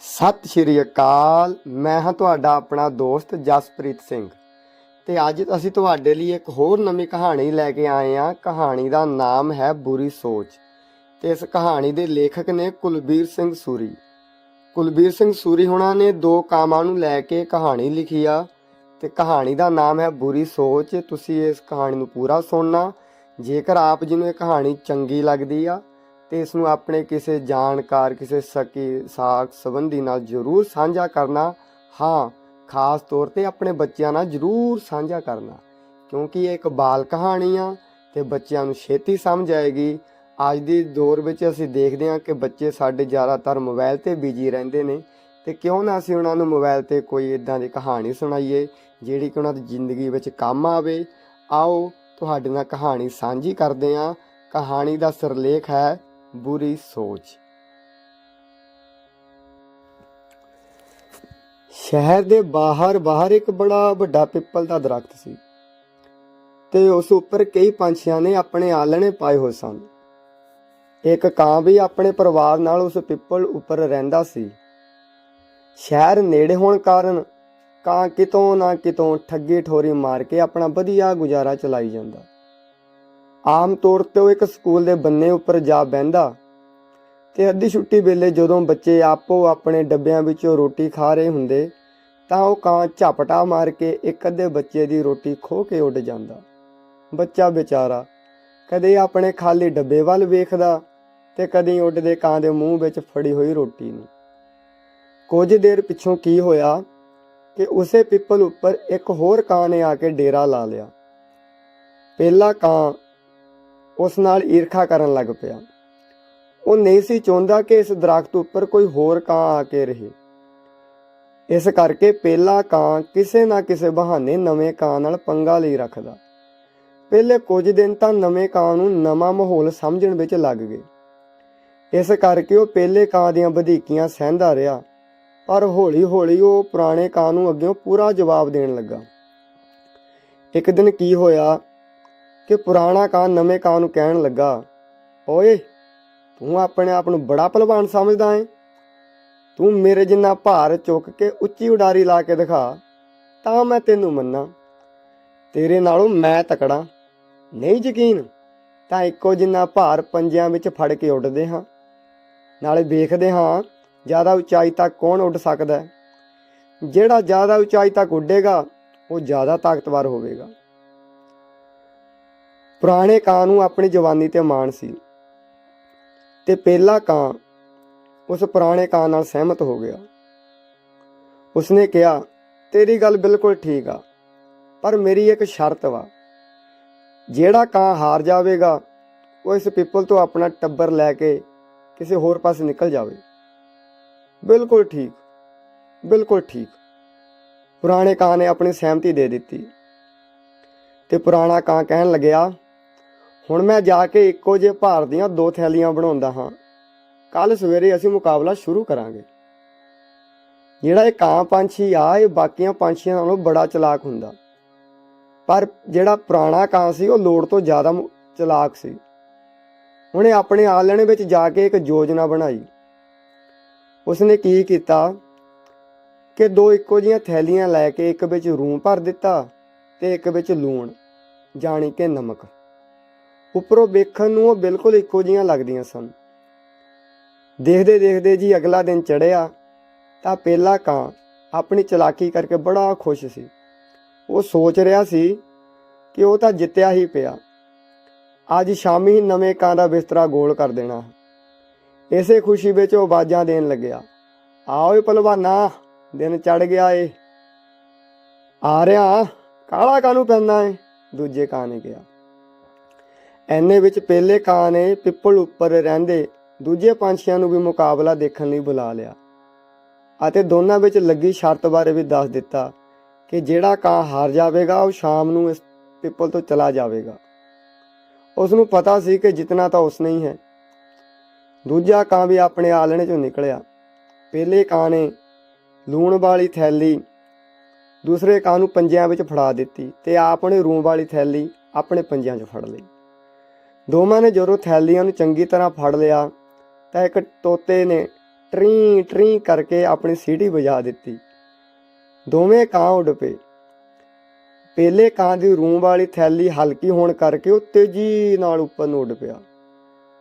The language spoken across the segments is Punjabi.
ਸਤਿ ਸ਼੍ਰੀ ਅਕਾਲ, ਮੈਂ ਹਾਂ ਤੁਹਾਡਾ ਆਪਣਾ ਦੋਸਤ ਜਸਪ੍ਰੀਤ ਸਿੰਘ। ਤੇ ਅੱਜ ਅਸੀਂ ਤੁਹਾਡੇ ਲਈ ਇੱਕ ਹੋਰ ਨਵੀਂ ਕਹਾਣੀ ਲੈ ਕੇ ਆਏ ਹਾਂ। ਕਹਾਣੀ ਦਾ ਨਾਮ ਹੈ ਬੁਰੀ ਸੋਚ। ਤੇ ਇਸ ਕਹਾਣੀ ਦੇ ਲੇਖਕ ਨੇ ਕੁਲਬੀਰ ਸਿੰਘ ਸੂਰੀ। ਕੁਲਬੀਰ ਸਿੰਘ ਸੂਰੀ ਹੁਣਾਂ ਨੇ ਦੋ ਕਾਮਾਂ ਨੂੰ ਲੈ ਕੇ ਕਹਾਣੀ ਲਿਖੀ ਆ। ਤੇ ਕਹਾਣੀ ਦਾ ਨਾਮ ਹੈ ਬੁਰੀ ਸੋਚ। ਤੁਸੀਂ ਇਸ ਕਹਾਣੀ ਨੂੰ ਪੂਰਾ ਸੁਣਨਾ। ਜੇਕਰ ਆਪ ਜੀ ਨੂੰ ਇਹ ਕਹਾਣੀ ਚੰਗੀ ਲੱਗਦੀ ਆ ਤੇ ਇਸ ਨੂੰ ਆਪਣੇ ਕਿਸੇ ਜਾਣਕਾਰ, ਕਿਸੇ ਸਕੀ, ਸਾਖ, ਸੰਬੰਧੀ ਨਾਲ ਜਰੂਰ ਸਾਂਝਾ ਕਰਨਾ। ਹਾਂ, ਖਾਸ ਤੌਰ ਤੇ ਆਪਣੇ ਬੱਚਿਆਂ ਨਾਲ ਜਰੂਰ ਸਾਂਝਾ ਕਰਨਾ, ਕਿਉਂਕਿ ਇਹ ਇੱਕ ਬਾਲ ਕਹਾਣੀ ਆ ਤੇ ਬੱਚਿਆਂ ਨੂੰ ਛੇਤੀ ਸਮਝ ਆਏਗੀ। ਅੱਜ ਦੀ ਦੌਰ ਵਿੱਚ ਅਸੀਂ ਦੇਖਦੇ ਹਾਂ ਕਿ ਬੱਚੇ ਸਾਡੇ ਜ਼ਿਆਦਾਤਰ ਮੋਬਾਈਲ ਤੇ ਬਿਜ਼ੀ ਰਹਿੰਦੇ ਨੇ ਤੇ ਕਿਉਂ ਨਾ ਅਸੀਂ ਉਹਨਾਂ ਨੂੰ ਮੋਬਾਈਲ ਤੇ ਕੋਈ ਇਦਾਂ ਦੀ ਕਹਾਣੀ ਸੁਣਾਈਏ, ਜਿਹੜੀ ਕਿ ਉਹਨਾਂ ਦੀ ਜ਼ਿੰਦਗੀ ਵਿੱਚ ਕੰਮ ਆਵੇ। ਆਓ, ਤੁਹਾਡੇ ਨਾਲ ਕਹਾਣੀ ਸਾਂਝੀ ਕਰਦੇ ਹਾਂ। ਕਹਾਣੀ ਦਾ ਸਿਰਲੇਖ ਹੈ ਬੁਰੀ ਸੋਚ। ਸ਼ਹਿਰ ਦੇ ਬਾਹਰ ਬਾਹਰ ਇੱਕ ਬੜਾ ਵੱਡਾ ਪਿੱਪਲ ਦਾ ਦਰਖਤ ਸੀ ਤੇ ਉਸ ਉੱਪਰ ਕਈ ਪੰਛੀਆਂ ਨੇ ਆਪਣੇ ਆਲਣੇ ਪਾਏ ਹੋਏ ਸਨ। ਇੱਕ ਕਾਂ ਵੀ ਆਪਣੇ ਪਰਿਵਾਰ ਨਾਲ ਉਸ ਪਿੱਪਲ ਉੱਪਰ ਰਹਿੰਦਾ ਸੀ। ਸ਼ਹਿਰ ਨੇੜੇ ਹੋਣ ਕਾਰਨ ਕਾਂ ਕਿਤੋਂ ਨਾ ਕਿਤੋਂ ਠੱਗੀ ਠੋਰੀ ਮਾਰ ਕੇ ਆਪਣਾ ਵਧੀਆ ਗੁਜ਼ਾਰਾ ਚਲਾਈ ਜਾਂਦਾ। ਆਮ ਤੌਰ ਤੇ ਉਹ ਇੱਕ ਸਕੂਲ ਦੇ ਬੰਨੇ ਉੱਪਰ ਜਾ ਬਹਿੰਦਾ ਤੇ ਅੱਧੀ ਛੁੱਟੀ ਵੇਲੇ ਜਦੋਂ ਬੱਚੇ ਆਪੋ ਆਪਣੇ ਡੱਬਿਆਂ ਵਿੱਚੋਂ ਰੋਟੀ ਖਾ ਰਹੇ ਹੁੰਦੇ, ਤਾਂ ਉਹ ਕਾਂ ਝਪਟਾ ਮਾਰ ਕੇ ਇੱਕ ਅੱਧੇ ਬੱਚੇ ਦੀ ਰੋਟੀ ਖੋ ਕੇ ਉੱਡ ਜਾਂਦਾ। ਬੱਚਾ ਵਿਚਾਰਾ ਕਦੇ ਆਪਣੇ ਖਾਲੀ ਡੱਬੇ ਵੱਲ ਵੇਖਦਾ ਤੇ ਕਦੇ ਉੱਡਦੇ ਕਾਂ ਦੇ ਮੂੰਹ ਵਿੱਚ ਫੜੀ ਹੋਈ ਰੋਟੀ ਨੂੰ। ਕੁਝ ਦੇਰ ਪਿੱਛੋਂ ਕੀ ਹੋਇਆ ਕਿ ਉਸੇ ਪਿੱਪਲ ਉੱਪਰ ਇੱਕ ਹੋਰ ਕਾਂ ਨੇ ਆ ਕੇ ਡੇਰਾ ਲਾ ਲਿਆ। ਪਹਿਲਾ ਕਾਂ ਉਸ ਨਾਲ ਈਰਖਾ ਕਰਨ ਲੱਗ ਪਿਆ। ਉਹ ਨਹੀਂ ਸੀ ਚਾਹੁੰਦਾ ਕਿ ਇਸ ਦਰਖਤ ਉੱਪਰ ਕੋਈ ਹੋਰ ਕਾਂ ਆ ਕੇ ਰਹੇ। ਇਸ ਕਰਕੇ ਪਹਿਲਾ ਕਾਂ ਕਿਸੇ ਨਾ ਕਿਸੇ ਬਹਾਨੇ ਨਵੇਂ ਕਾਂ ਨਾਲ ਪੰਗਾ ਲਈ ਰੱਖਦਾ। ਪਹਿਲੇ ਕੁਝ ਦਿਨ ਤਾਂ ਨਵੇਂ ਕਾਂ ਨੂੰ ਨਵਾਂ ਮਾਹੌਲ ਸਮਝਣ ਵਿੱਚ ਲੱਗ ਗਏ। ਇਸ ਕਰਕੇ ਉਹ ਪਹਿਲੇ ਕਾਂ ਦੀਆਂ ਵਧੀਕੀਆਂ ਸਹਿੰਦਾ ਰਿਹਾ ਪਰ ਹੌਲੀ-ਹੌਲੀ ਉਹ ਪੁਰਾਣੇ ਕਾਂ ਨੂੰ ਅੱਗਿਓਂ ਪੂਰਾ ਜਵਾਬ ਦੇਣ ਲੱਗਾ। ਇੱਕ ਦਿਨ ਕੀ ਹੋਇਆ ਕਿ ਪੁਰਾਣਾ ਕਾਂ ਨਵੇਂ ਕਾਂ ਨੂੰ ਕਹਿਣ ਲੱਗਾ, ਓਏ, ਤੂੰ ਆਪਣੇ ਆਪ ਨੂੰ ਬੜਾ ਪਹਿਲਵਾਨ ਸਮਝਦਾ ਏ ਤੂੰ ਮੇਰੇ ਜਿੰਨਾ ਭਾਰ ਚੁੱਕ ਕੇ ਉੱਚੀ ਉਡਾਰੀ ਲਾ ਕੇ ਦਿਖਾ, ਤਾਂ ਮੈਂ ਤੈਨੂੰ ਮੰਨਾਂ। ਤੇਰੇ ਨਾਲੋਂ ਮੈਂ ਤਕੜਾ। ਨਹੀਂ ਯਕੀਨ? ਤਾਂ ਇੱਕੋ ਜਿੰਨਾ ਭਾਰ ਪੰਜਿਆਂ ਵਿੱਚ ਫੜ ਕੇ ਉੱਡਦੇ ਹਾਂ। ਨਾਲੇ ਵੇਖਦੇ ਹਾਂ ਜ਼ਿਆਦਾ ਉਚਾਈ ਤੱਕ ਕੌਣ ਉੱਡ ਸਕਦਾ ਜਿਹੜਾ ਜ਼ਿਆਦਾ ਉਚਾਈ ਤੱਕ ਉੱਡੇਗਾ, ਉਹ ਜ਼ਿਆਦਾ ਤਾਕਤਵਰ ਹੋਵੇਗਾ। ਪੁਰਾਣੇ ਕਾਂ ਨੂੰ ਆਪਣੀ ਜਵਾਨੀ ਤੇ ਮਾਣ ਸੀ ਤੇ ਪਹਿਲਾ ਕਾਂ ਉਸ ਪੁਰਾਣੇ ਕਾਂ ਨਾਲ ਸਹਿਮਤ ਹੋ ਗਿਆ। ਉਸਨੇ ਕਿਹਾ, ਤੇਰੀ ਗੱਲ ਬਿਲਕੁਲ ਠੀਕ ਆ, ਪਰ ਮੇਰੀ ਇੱਕ ਸ਼ਰਤ ਵਾ। ਜਿਹੜਾ ਕਾਂ ਹਾਰ ਜਾਵੇਗਾ, ਉਹ ਇਸ ਪਿੱਪਲ ਤੋਂ ਆਪਣਾ ਟੱਬਰ ਲੈ ਕੇ ਕਿਸੇ ਹੋਰ ਪਾਸੇ ਨਿਕਲ ਜਾਵੇ। ਬਿਲਕੁਲ ਠੀਕ ਬਿਲਕੁਲ ਠੀਕ। ਪੁਰਾਣੇ ਕਾਂ ਨੇ ਆਪਣੀ ਸਹਿਮਤੀ ਦੇ ਦਿੱਤੀ ਤੇ ਪੁਰਾਣਾ ਕਾਂ ਕਹਿਣ ਲੱਗਿਆ ਹੁਣ ਮੈਂ ਜਾ ਕੇ ਇੱਕੋ ਜਿਹੇ ਭਾਰ ਦੀਆਂ ਦੋ ਥੈਲੀਆਂ ਬਣਾਉਂਦਾ ਹਾਂ। ਕੱਲ ਸਵੇਰੇ ਅਸੀਂ ਮੁਕਾਬਲਾ ਸ਼ੁਰੂ ਕਰਾਂਗੇ। ਜਿਹੜਾ ਇਹ ਕਾਂ ਪੰਛੀ ਆ, ਇਹ ਬਾਕੀਆਂ ਪੰਛੀਆਂ ਨਾਲੋਂ ਬੜਾ ਚਲਾਕ ਹੁੰਦਾ। ਪਰ ਜਿਹੜਾ ਪੁਰਾਣਾ ਕਾਂ ਸੀ, ਉਹ ਲੋੜ ਤੋਂ ਜ਼ਿਆਦਾ ਚਲਾਕ ਸੀ। ਉਹਨੇ ਆਪਣੇ ਆਲਣੇ ਵਿੱਚ ਜਾ ਕੇ ਇੱਕ ਯੋਜਨਾ ਬਣਾਈ। ਉਸਨੇ ਕੀ ਕੀਤਾ ਕਿ ਦੋ ਇੱਕੋ ਜੀਆਂ ਥੈਲੀਆਂ ਲੈ ਕੇ ਇੱਕ ਵਿੱਚ ਰੂੰ ਭਰ ਦਿੱਤਾ ਤੇ ਇੱਕ ਵਿੱਚ ਲੂਣ, ਜਾਣੀ ਕਿ ਨਮਕ। ਉੱਪਰੋਂ ਵੇਖਣ ਨੂੰ ਉਹ ਬਿਲਕੁਲ ਇੱਕੋ ਜੀਆਂ ਲੱਗਦੀਆਂ ਸਨ। ਦੇਖਦੇ ਦੇਖਦੇ ਜੀ ਅਗਲਾ ਦਿਨ ਚੜਿਆ ਤਾਂ ਪਹਿਲਾ ਕਾਂ ਆਪਣੀ ਚਲਾਕੀ ਕਰਕੇ ਬੜਾ ਖੁਸ਼ ਸੀ। ਉਹ ਸੋਚ ਰਿਹਾ ਸੀ ਕਿ ਉਹ ਤਾਂ ਜਿੱਤਿਆ ਹੀ ਪਿਆ। ਅੱਜ ਸ਼ਾਮੀ ਹੀ ਨਵੇਂ ਕਾਂ ਦਾ ਬਿਸਤਰਾ ਗੋਲ ਕਰ ਦੇਣਾ। ਇਸੇ ਖੁਸ਼ੀ ਵਿੱਚ ਉਹ ਆਵਾਜ਼ਾਂ ਦੇਣ ਲੱਗਿਆ। ਆਓ ਏ ਪਹਿਲਵਾਨਾ, ਦਿਨ ਚੜ ਗਿਆ ਏ। ਆ ਰਿਹਾ, ਕਾਲਾ ਕਾਨੂੰ ਪੈਂਦਾ ਏ? ਦੂਜੇ ਕਾਂ ਨੇ ਕਿਹਾ। ਐਨੇ ਵਿੱਚ ਪਹਿਲੇ ਕਾਂ ਨੇ ਪਿੱਪਲ ਉੱਪਰ ਰਹਿੰਦੇ ਦੂਜੇ ਪੰਛੀਆਂ ਨੂੰ ਵੀ ਮੁਕਾਬਲਾ ਦੇਖਣ ਲਈ ਬੁਲਾ ਲਿਆ। ਅਤੇ ਦੋਨਾਂ ਵਿੱਚ ਲੱਗੀ ਸ਼ਰਤ ਬਾਰੇ ਵੀ ਦੱਸ ਦਿੱਤਾ ਕਿ ਜਿਹੜਾ ਕਾਂ ਹਾਰ ਜਾਵੇਗਾ, ਉਹ ਸ਼ਾਮ ਨੂੰ ਇਸ ਪਿੱਪਲ ਤੋਂ ਚਲਾ ਜਾਵੇਗਾ। ਉਸ ਨੂੰ ਪਤਾ ਸੀ ਕਿ ਜਿੱਤਣਾ ਤਾਂ ਉਸ ਨੇ ਹੈ। ਦੂਜਾ ਕਾਂ ਵੀ ਆਪਣੇ ਆਲਣੇ ਚੋਂ ਨਿਕਲਿਆ। ਪਹਿਲੇ ਕਾਂ ਨੇ ਲੂਣ ਵਾਲੀ ਥੈਲੀ ਦੂਸਰੇ ਕਾਂ ਨੂੰ ਪੰਜਿਆਂ ਵਿੱਚ ਫੜਾ ਦਿੱਤੀ ਤੇ ਆਪ ਨੇ ਰੂੰ ਵਾਲੀ ਥੈਲੀ ਆਪਣੇ ਪੰਜਿਆਂ 'ਚ ਫੜ ਲਈ। ਦੋਵਾਂ ਨੇ ਜਦੋਂ ਥੈਲੀਆਂ ਨੂੰ ਚੰਗੀ ਤਰ੍ਹਾਂ ਫੜ ਲਿਆ, ਤਾਂ ਇੱਕ ਤੋਤੇ ਨੇ ਟਰੀ ਟਰੀ ਕਰਕੇ ਆਪਣੀ ਸੀਟੀ ਵਜਾ ਦਿੱਤੀ। ਦੋਵੇਂ ਕਾਂ ਉੱਡ ਪਏ। ਪਹਿਲੇ ਕਾਂ ਦੀ ਰੂਮ ਵਾਲੀ ਥੈਲੀ ਹਲਕੀ ਹੋਣ ਕਰਕੇ ਉਹ ਤੇਜ਼ੀ ਨਾਲ ਉੱਪਰ ਨੂੰ ਉੱਡ ਪਿਆ।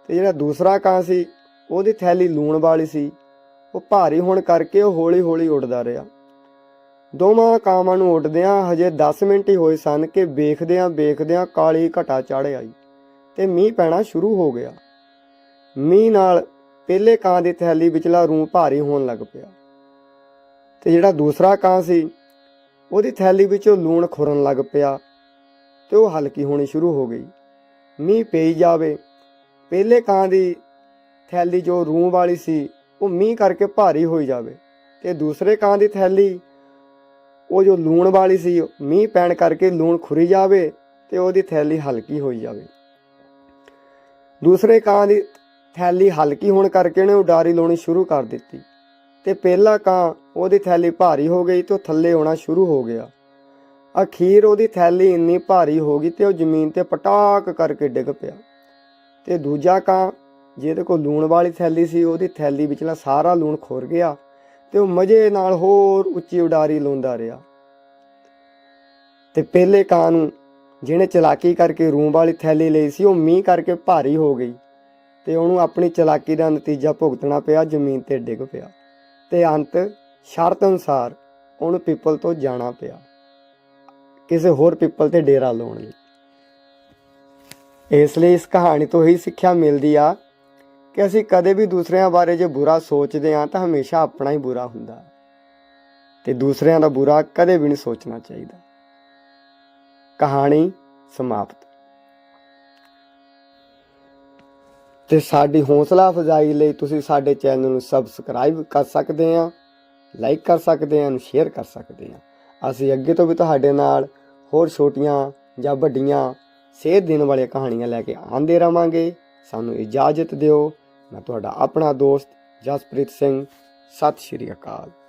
ਤੇ ਜਿਹੜਾ ਦੂਸਰਾ ਕਾਂ ਸੀ, ਉਹਦੀ ਥੈਲੀ ਲੂਣ ਵਾਲੀ ਸੀ। ਉਹ ਭਾਰੀ ਹੋਣ ਕਰਕੇ ਉਹ ਹੌਲੀ-ਹੌਲੀ ਉੱਡਦਾ ਰਿਹਾ। ਦੋਵਾਂ ਕਾਵਾਂ ਨੂੰ ਉੱਡਦਿਆਂ ਹਜੇ 10 ਮਿੰਟ ਹੀ ਹੋਏ ਸਨ ਕਿ ਵੇਖਦਿਆਂ ਵੇਖਦਿਆਂ ਕਾਲੀ ਘਟਾ ਚੜ ਆਈ। ਤੇ ਮੀਂਹ ਪੈਣਾ ਸ਼ੁਰੂ ਹੋ ਗਿਆ। ਮੀਂਹ ਨਾਲ ਪਹਿਲੇ ਕਾਂ ਦੀ ਥੈਲੀ ਵਿਚਲਾ ਰੂੰ ਭਾਰੀ ਹੋਣ ਲੱਗ ਪਿਆ। ਤੇ ਜਿਹੜਾ ਦੂਸਰਾ ਕਾਂ ਸੀ, ਉਹਦੀ ਥੈਲੀ ਵਿੱਚੋਂ ਲੂਣ ਖੁਰਨ ਲੱਗ ਪਿਆ ਤੇ ਉਹ ਹਲਕੀ ਹੋਣੀ ਸ਼ੁਰੂ ਹੋ ਗਈ। ਮੀਂਹ ਪਈ ਜਾਵੇ, ਪਹਿਲੇ ਕਾਂ ਦੀ ਥੈਲੀ ਜੋ ਰੂੰ ਵਾਲੀ ਸੀ, ਉਹ ਮੀਂਹ ਕਰਕੇ ਭਾਰੀ ਹੋਈ ਜਾਵੇ ਤੇ ਦੂਸਰੇ ਕਾਂ ਦੀ ਥੈਲੀ, ਉਹ ਜੋ ਲੂਣ ਵਾਲੀ ਸੀ, ਮੀਂਹ ਪੈਣ ਕਰਕੇ ਲੂਣ ਖੁਰੀ ਜਾਵੇ ਤੇ ਉਹਦੀ ਥੈਲੀ ਹਲਕੀ ਹੋਈ ਜਾਵੇ। ਦੂਸਰੇ ਕਾਂ ਦੀ ਥੈਲੀ ਹਲਕੀ ਹੋਣ ਕਰਕੇ ਉਹਨੇ ਉਡਾਰੀ ਲਾਉਣੀ ਸ਼ੁਰੂ ਕਰ ਦਿੱਤੀ। ਤੇ ਪਹਿਲਾ ਕਾਂ ਉਹਦੀ ਥੈਲੀ ਭਾਰੀ ਹੋ ਗਈ ਤੇ ਉਹ ਥੱਲੇ ਆਉਣਾ ਸ਼ੁਰੂ ਹੋ ਗਿਆ। ਅਖੀਰ ਉਹਦੀ ਥੈਲੀ ਇੰਨੀ ਭਾਰੀ ਹੋ ਗਈ ਤੇ ਉਹ ਜ਼ਮੀਨ ਤੇ ਪਟਾਕ ਕਰਕੇ ਡਿੱਗ ਪਿਆ। ਤੇ ਦੂਜਾ ਕਾਂ ਜਿਹਦੇ ਕੋਲ ਲੂਣ ਵਾਲੀ ਥੈਲੀ ਸੀ, ਉਹਦੀ ਥੈਲੀ ਵਿਚਲਾ ਸਾਰਾ ਲੂਣ ਖੁਰ ਗਿਆ ਤੇ ਉਹ ਮਜ਼ੇ ਨਾਲ ਹੋਰ ਉੱਚੀ ਉਡਾਰੀ ਲਾਉਂਦਾ ਰਿਹਾ। ਤੇ ਪਹਿਲੇ ਕਾਂ ਨੂੰ ਜਿਹਨੇ ਚਲਾਕੀ ਕਰਕੇ ਰੂਮ ਵਾਲੀ ਥੈਲੀ ਲਈ ਸੀ, ਉਹ ਮੀਂਹ ਕਰਕੇ ਭਾਰੀ ਹੋ ਗਈ ਤੇ ਉਹਨੂੰ ਆਪਣੀ ਚਲਾਕੀ ਦਾ ਨਤੀਜਾ ਭੁਗਤਣਾ ਪਿਆ, ਜ਼ਮੀਨ ਤੇ ਡਿੱਗ ਪਿਆ ਤੇ ਅੰਤ ਸ਼ਰਤ ਅਨੁਸਾਰ ਉਹਨੂੰ ਪਿੱਪਲ ਤੋਂ ਜਾਣਾ ਪਿਆ, ਕਿਸੇ ਹੋਰ ਪਿੱਪਲ ਤੇ ਡੇਰਾ ਲਾਉਣ ਲਈ। ਇਸ ਲਈ ਇਸ ਕਹਾਣੀ ਤੋਂ ਹੀ ਸਿੱਖਿਆ ਮਿਲਦੀ ਆ ਕਿ ਅਸੀਂ ਕਦੇ ਵੀ ਦੂਸਰਿਆਂ ਬਾਰੇ ਜੇ ਬੁਰਾ ਸੋਚਦੇ ਹਾਂ ਤਾਂ ਹਮੇਸ਼ਾ ਆਪਣਾ ਹੀ ਬੁਰਾ ਹੁੰਦਾ ਤੇ ਦੂਸਰਿਆਂ ਦਾ ਬੁਰਾ ਕਦੇ ਵੀ ਨਹੀਂ ਸੋਚਣਾ ਚਾਹੀਦਾ। ਕਹਾਣੀ ਸਮਾਪਤ। ਤੇ ਸਾਡੀ ਹੌਸਲਾ ਅਫਜ਼ਾਈ ਲਈ ਤੁਸੀਂ ਸਾਡੇ ਚੈਨਲ ਨੂੰ ਸਬਸਕ੍ਰਾਈਬ ਕਰ ਸਕਦੇ ਆ, ਲਾਈਕ ਕਰ ਸਕਦੇ ਆ, ਸ਼ੇਅਰ ਕਰ ਸਕਦੇ ਆ। ਅਸੀਂ ਅੱਗੇ ਤੋਂ ਵੀ ਤੁਹਾਡੇ ਨਾਲ ਹੋਰ ਛੋਟੀਆਂ ਜਾਂ ਵੱਡੀਆਂ ਸੇਧ ਦੇਣ ਵਾਲੀਆਂ ਕਹਾਣੀਆਂ ਲੈ ਕੇ ਆਉਂਦੇ ਰਵਾਂਗੇ। ਸਾਨੂੰ ਇਜਾਜ਼ਤ ਦਿਓ। ਮੈਂ ਤੁਹਾਡਾ ਆਪਣਾ ਦੋਸਤ ਜਸਪ੍ਰੀਤ ਸਿੰਘ। ਸਤਿ ਸ਼੍ਰੀ ਅਕਾਲ।